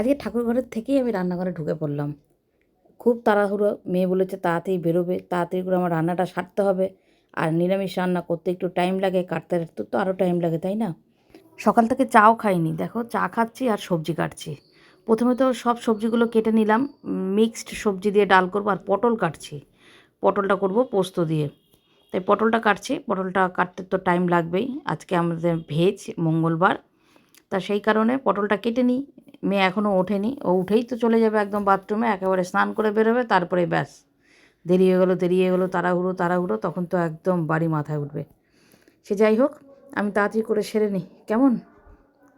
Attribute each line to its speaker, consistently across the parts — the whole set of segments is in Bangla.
Speaker 1: আজকে ঠাকুর ঘরের থেকেই আমি রান্নাঘরে ঢুকে পড়লাম। খুব তাড়াহুড়ো, মেয়ে বলেছে তাড়াতাড়ি বেরোবে, তাড়াতাড়ি করে আমার রান্নাটা সারতে হবে। আর নিরামিষ রান্না করতে একটু টাইম লাগে, কাটতে তো তো আরও টাইম লাগে, তাই না? সকাল থেকে চাও খাইনি, দেখো চা খাচ্ছি আর সবজি কাটছি। প্রথমে তো সব সবজিগুলো কেটে নিলাম মিক্সড সবজি দিয়ে ডাল করব আর পটল কাটছি। পটলটা করব পোস্ত দিয়ে। তাই পটলটা কাটছি, পটলটা কাটতে তো টাইম লাগবেই। আজকে আমাদের ভেজ মঙ্গলবার, তা সেই কারণে পটলটা কেটে নিই মেয়ে এখনও ওঠেনি, ও উঠেই তো চলে যাবে একদম বাথরুমে একেবারে স্নান করে বেরোবে, তারপরে ব্যাস। দেরি হয়ে গেলো, দেরি হয়ে গেলো, তাড়াহুড়ো তাড়াহুড়ো, তখন তো একদম বাড়ি মাথায় উঠবে। সে যাই হোক, আমি তাড়াতাড়ি করে সেরে নিই। কেমন?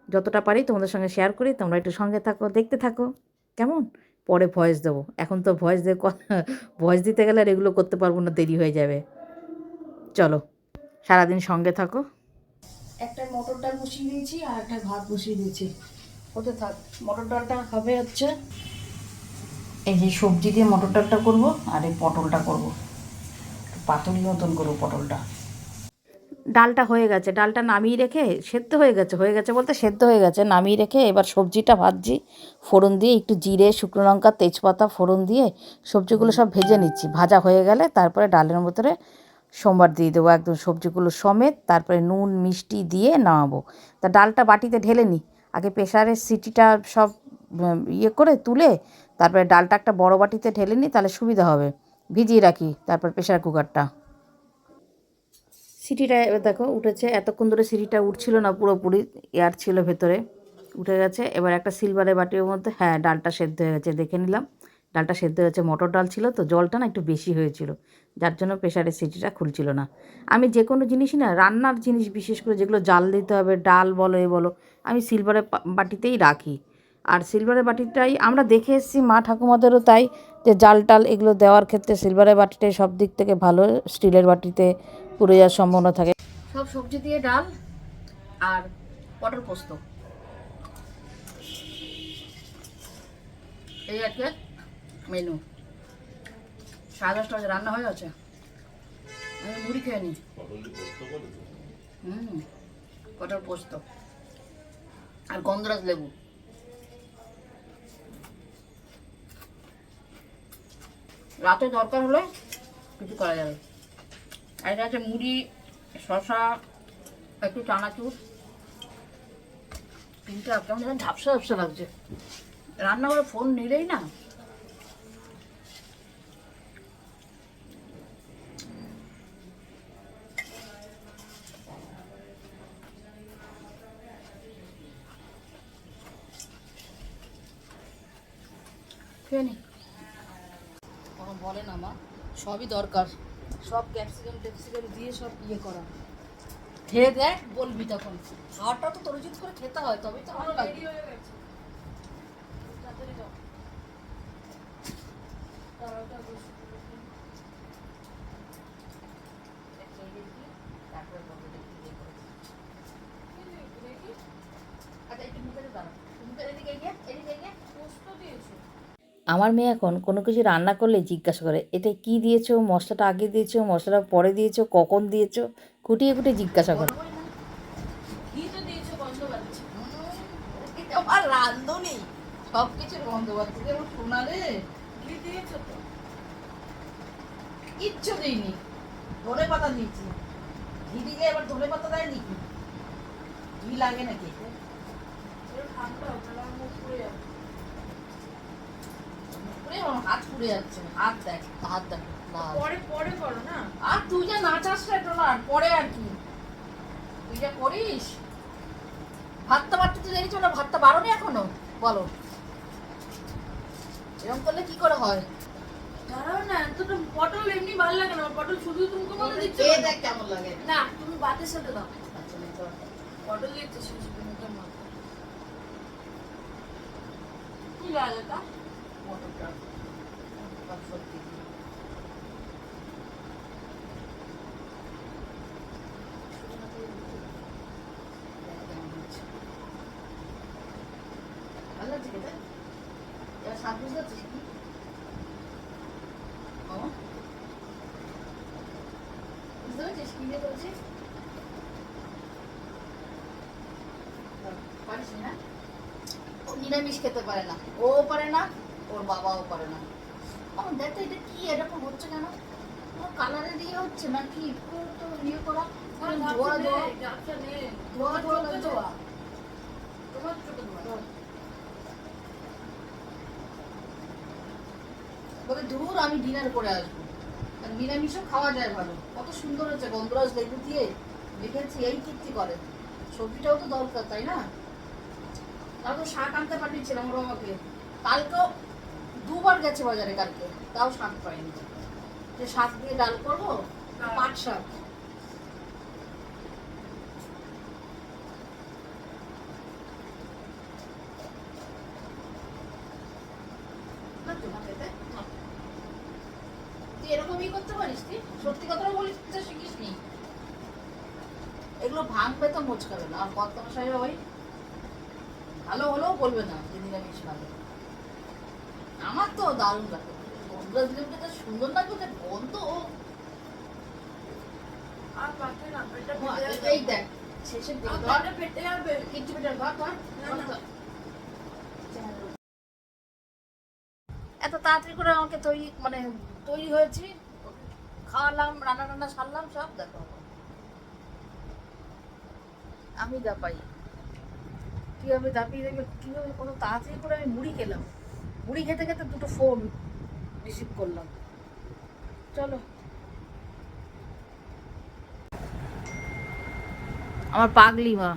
Speaker 1: যতটা পারি তোমাদের সঙ্গে শেয়ার করি, তোমরা একটু সঙ্গে থাকো, দেখতে থাকো। কেমন? পরে ভয়েস দেবো। এখন তো ভয়েস দিয়ে ভয়েস দিতে গেলে আর এগুলো করতে পারব না, দেরি হয়ে যাবে। চলো, সারাদিন সঙ্গে থাকো। একটা মটর ডাল বসিয়ে দিয়েছি আর একটা ভাত বসিয়ে দিয়েছি। হতে থাক মটর ডালটা হবে হচ্ছে এই যে সবজি দিয়ে মটর ডালটা করব আর এই পটলটা করব। পাতলি মতন করব পটলটা। ডালটা হয়ে গেছে ডালটা নামিয়ে রেখে সেদ্ধ হয়ে গেছে হয়ে গেছে বলতে সেদ্ধ হয়ে গেছে নামিয়ে রেখে এবার সবজিটা ভাজছি ফোড়ন দিয়ে একটু জিরে শুকনো লঙ্কা তেজপাতা ফোড়ন দিয়ে সবজিগুলো সব ভেজে নিচ্ছি ভাজা হয়ে গেলে তারপরে ডালের ভিতরে সোমবার দিয়ে দেবো একদম সবজিগুলো সমেত তারপরে নুন মিষ্টি দিয়ে নামাবো। তা ডালটা বাটিতে ঢেলে নিই আগে প্রেশারের সিটিটা সব ইয়ে করে তুলে তারপরে ডালটা একটা বড় বাটিতে ঢেলে নিই, তাহলে সুবিধা হবে। ভিজিয়ে রাখি তারপর প্রেশার কুকারটা। সিটিটা এবার দেখো, উঠেছে। এতক্ষণ ধরে সিটিটা উঠছিল না, পুরোপুরি এয়ার ছিল ভেতরে। উঠে গেছে। এবার একটা সিলভারের বাটির মধ্যে হ্যাঁ ডালটা সেদ্ধ হয়ে গেছে, দেখে নিলাম। ডালটা সেদ্ধ হয়েছে, মটর ডাল ছিল তো, জলটা না একটু বেশি হয়েছিল। যার জন্য প্রেশারের সিটিটা খুলছিল না। আমি যে কোনো জিনিসই না, রান্নার জিনিস বিশেষ করে যেগুলো জাল দিতে হবে, ডাল বলো, এ বলো, আমি সিলভারের বাটিতেই রাখি। আর সিলভারের বাটিটাই আমরা দেখে এসেছি, মা ঠাকুমাদেরও তাই, যে জাল টাল এগুলো দেওয়ার ক্ষেত্রে সিলভারের বাটিটাই সব দিক থেকে ভালো, স্টিলের বাটিতে পুড়ে যাওয়ার সম্ভাবনা থাকে। সব সবজি দিয়ে ডাল আর পটল পোস্ত। এই আজকে মেনু। সাড়ে দশটা বাজে রান্না হয়ে গেছে। আমি মুড়ি খেয়ে নিই। হুম, পটল পোস্ত আর গন্ধরাজ লেবু। রাতে দরকার হলে কিছু করা যাবে। আর আছে মুড়ি শশা একটু চানাচুর। তিনটা, কেমন ঝাপসা ঝাপসা লাগছে। রান্না করে ফোন নিলেই না খেয়ে নি। কোনো বলে না মা সবই দরকার। সব ক্যাপসিকাম ট্যাপসিকাম দিয়ে সব ইয়ে করা। খেয়ে দেখ বলবি তখন। খাওয়াটা তো তরুজিত করে খেতে হয় তবেই তো ভালো লাগে। তাড়াতাড়ি যাও। তাড়াতাড়ি বসো। খেয়ে দেখি, তারপরে বলব যে কি দিয়ে করেছি। আচ্ছা, একটু মুখে দিয়ে দাঁড়াও। মুখের এদিকে এগিয়ে, এদিকে এগিয়ে। আমার মেয়ে এখন কোনো কিছু রান্না করলে জিজ্ঞাসা করে এটা কি দিয়েছ? মশলাটা আগে দিয়েছ? মশলাটা পরে দিয়েছ? কখন দিয়েছ? খুঁটিয়ে খুঁটিয়ে জিজ্ঞাসা করে।
Speaker 2: আমার সব কিছুর গন্ধ পাচ্ছি যেমন শোনালে কি দিয়েছ? তো কিচ্ছু দিইনি ধনে পাতা দিয়েছি? ঘি এবার ধনে পাতা দেয় নাকি? ঘি লাগে নাকি পুড়ে আমার হাত পুড়ে যাচ্ছে। হাত দেখ হাত দেখ লাল।
Speaker 3: পরে পরে করো না।
Speaker 2: আর তুই যা নাচাস রে টোনার পরে আর কি। তুই যা করিস। ভাতটা বাড়তে তো দেখেছ না ভাতটা বাড়নি এখনও? বলো। এরকম করলে কি করে হয়?
Speaker 3: দাঁড়াও না এতটা পটল এমনি ভালো লাগে না পটল শুধু তুমি মনে দিচ্ছ?
Speaker 2: দেখ কেমন লাগে।
Speaker 3: না তুমি ভাতের সাথে দাও। পটল দিচ্ছ শুধু কি লাগে তা
Speaker 2: স্বাদ বুঝতে পারছিস কি? বুঝতে? পারিস না? নিরামিষ খেতে পারে না ও পারে না ওর বাবাও পারে না। আমার দেখ এটা কি এরকম হচ্ছে কেন? কালারে দিয়ে হচ্ছে না কি তো ইয়ে করা। ধোয়া ধোয়া।
Speaker 3: নেই, ঝাপসা নেই।
Speaker 2: ধোয়া ধোয়া
Speaker 3: ধোয়া। তোমার চোখে ধোয়া।
Speaker 2: বলে দূর আমি ডিনার করে আসব। আর নিরামিষও খাওয়া যায় ভালো। কত সুন্দর হচ্ছে গন্ধরাজ লেবু দিয়ে। দেখেছি এই তৃপ্তি করে। সবজিটাও তো দরকার তাই না? তাও তো শাক আনতে পাঠিয়েছিলাম ওর আমাকে কালকেও দুবার গেছে বাজারে কালকে তাও শাক পাইনি। যে শাক দিয়ে ডাল করব পাট শাক। এরকমই করতে পারিস তুই সত্যি কথাটা বলিস তো শিখিস নি এগুলো ভাঙবে তো মোচকাবে না আর বর্তমান সাহেব ওই ভালো হলেও বলবে না যে নিরামিষ ভালো। আমার তো দারুণ লাগে বন্ধুরা দিলে তো সুন্দর লাগে ওদের
Speaker 3: আর পাচ্ছে না।
Speaker 2: এই দেখ
Speaker 3: যাবে।
Speaker 2: কিচ্ছু। এত তাড়াতাড়ি করে আমাকে তৈরি মানে তৈরি হয়েছি। খাওয়ালাম রান্না টান্না সারলাম সব দেখো। আমি দাপাই কীভাবে দাপিয়ে দেবে কীভাবে কোনো তাড়াতাড়ি করে আমি মুড়ি খেলাম। মুড়ি খেতে খেতে দুটো ফোন রিসিভ করলাম। চলো। আমার পাগলি মা।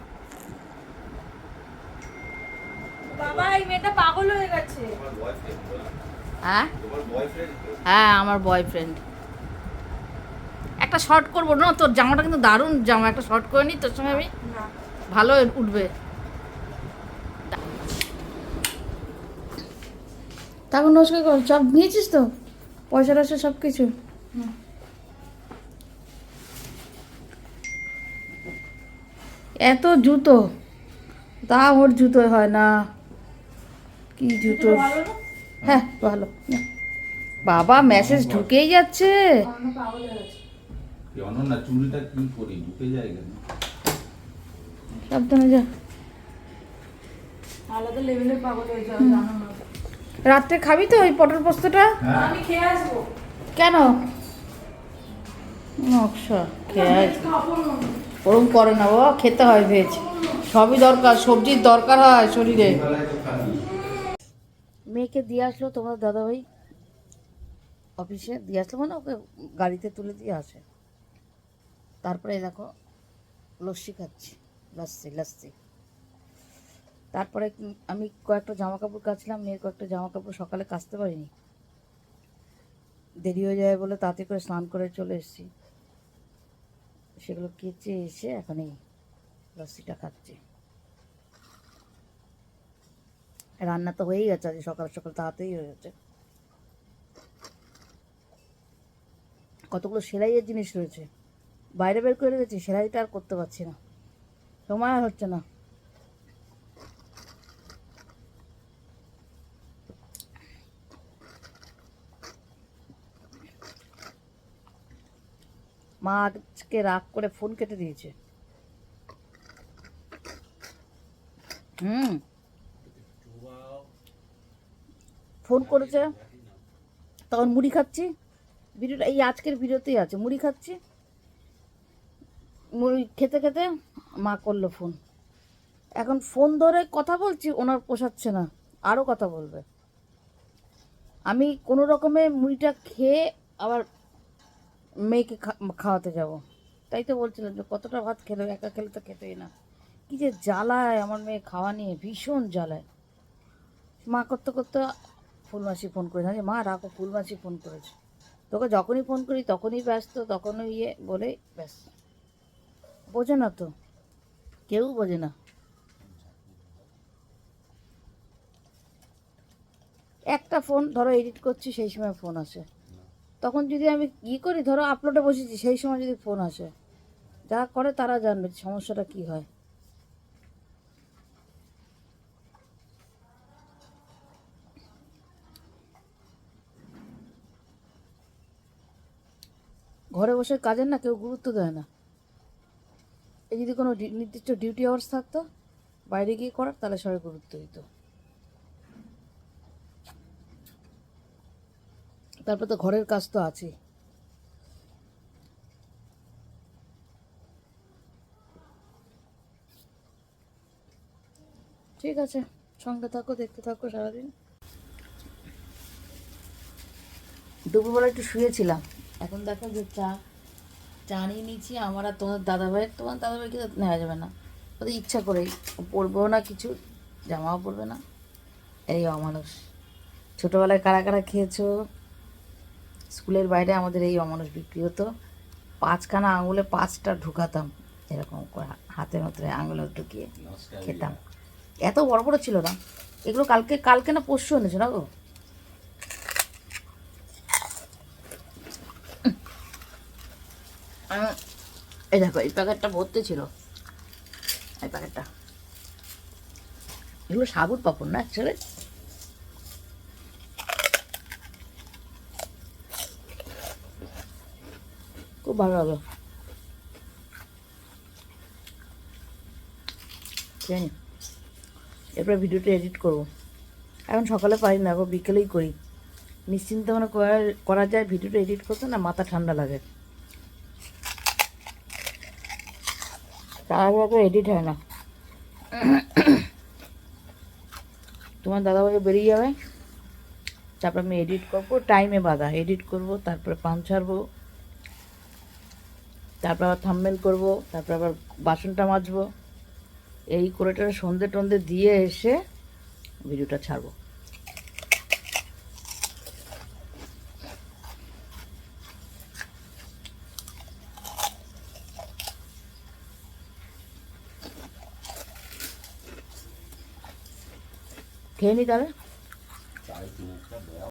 Speaker 3: বাবা এই মেয়েটা পাগল হয়ে গেছে।
Speaker 2: হ্যাঁ? হ্যাঁ আমার বয়ফ্রেন্ড একটা শর্ট করব না তোর জামাটা কিন্তু দারুণ জামা একটা শর্ট করে নি তোর সঙ্গে আমি ভালো উঠবে।
Speaker 1: তারপর নমস্কার কর সব নিয়েছিস তো? পয়সা টয়সা সব কিছু? এত জুতো? তা ওর জুতো হয় না। কি জুতো? হ্যাঁ ভালো। বাবা মেসেজ ঢুকেই যাচ্ছে। সাবধানে যা।
Speaker 3: আলাদা লেভেলের পাগল হয়ে যাবে
Speaker 1: রাত্রে খাবি তো ওই পটল পোস্তটা?
Speaker 4: হ্যাঁ।
Speaker 3: আমি খেয়ে আসব।
Speaker 1: কেন? নকশা খেয়ে ওরম করে না ও খেতে হয় ভেজ। সবই দরকার সবজির দরকার হয় শরীরে। মেয়েকে দিয়ে আসলো তোমার দাদাভাই। অফিসে দিয়ে আসলো মানে ওকে গাড়িতে তুলে দিয়ে আসে। তারপরে দেখো লস্যি খাচ্ছি। লস্যি লস্যি তারপরে আমি কয়েকটা জামা কাপড় কাচলাম, মেয়ের কয়েকটা জামা কাপড় সকালে কাচতে পারিনি। দেরি হয়ে যাবে বলে তাতে করে স্নান করে চলে এসেছি। সেগুলো কেচে এসে এখন এই লস্যিটা খাচ্ছি রান্না তো হয়েই গেছে, আজ সকাল সকাল তাড়াতাড়ি হয়ে গেছে। কতগুলো সেলাইয়ের জিনিস রয়েছে? বাইরে বের করে রেখেছি, সেলাইটা আর করতে পারছি না। সময় হচ্ছে না। মা আজকে রাগ করে ফোন কেটে দিয়েছে। হুম। ফোন করেছে। তখন মুড়ি খাচ্ছি। ভিডিওটা এই আজকের ভিডিওতেই আছে। মুড়ি খাচ্ছি। মুড়ি খেতে খেতে মা করল ফোন। এখন ফোন ধরে কথা বলছি, ওনার পোষাচ্ছে না। আরও কথা বলবে। আমি কোনো রকমে মুড়িটা খেয়ে আবার মেয়েকে খাওয়াতে যাব। তাই তো বলছিলাম যে, কতটা ভাত খেলো একা খেলে তো খেতেই না। কী যে জ্বালায় আমার মেয়ে খাওয়া নিয়ে, ভীষণ জ্বালায়। মা করতে করতে ফুলমাসি ফোন করে জানি মা, রাখো, ফুলমাসি ফোন করেছে। তোকে যখনই ফোন করি, তখনই ব্যস্ত, তখনই ইয়ে বলে ব্যস্ত বোঝে না তো? কেউ বোঝে না। একটা ফোন, ধরো, এডিট করছি, সেই সময় ফোন আসে। তখন যদি আমি ই করি, ধরো আপলোডে বসেছি, সেই সময় যদি ফোন আসে যারা করে তারা জানবে সমস্যাটা কি হয়। ঘরে বসে কাজের না কেউ গুরুত্ব দেয় না। এই যদি কোনো নির্দিষ্ট ডিউটি আওয়ার্স থাকতো, বাইরে গিয়ে করার, তাহলে সবাই গুরুত্ব দিত। তারপর তো ঘরের কাজ তো আছে ঠিক আছে, সঙ্গে থাকো, দেখতে থাকো সারাদিন। দুপুরবেলা একটু শুয়েছিলাম। এখন দেখো যে চা চা নিয়ে নিচ্ছি আমার আর তোমার দাদাভাইয়ের, তোমার দাদাভাইকে তো নেওয়া যাবে না? ওদের ইচ্ছা করেই। পরবেও না কিছু, জামাও পরবে না। এই অমানুষ। ছোটোবেলায় কারা কারা খেয়েছো? স্কুলের বাইরে আমাদের এই অমানুষ বিক্রি হতো। পাঁচখানা আঙুলে পাঁচটা ঢুকাতাম এরকম করে হাতের মধ্যে আঙুলে ঢুকিয়ে খেতাম। এত বড় বড় ছিল না। এগুলো কালকে কালকে না পরশু এনেছো না গো? এই দেখো এই প্যাকেটটা ভর্তি ছিল। এই প্যাকেটটা। এগুলো সাবুর পাপড় না অ্যাকচুয়ালি খুব ভালো হবে। এরপরে ভিডিওটা এডিট করব। এখন সকালে পারি না এখন বিকেলেই করি। নিশ্চিন্ত মানে করা যায় ভিডিওটা এডিট করতে না মাথা ঠান্ডা লাগে। তাড়াহুড়া করে এডিট হয় না। তোমার দাদাভাই বেরিয়ে যাবে। তারপর আমি এডিট করব টাইমে বাধা। এডিট করব, তারপরে পান ছাড়বো। তারপর আবার থাম্বেল করব, তারপর আবার বাসনটা মাজবো। এই করে টোরে সন্ধে টন্ধে দিয়ে এসে ভিডিওটা ছাড়বো। খেয়ে নি তাহলে?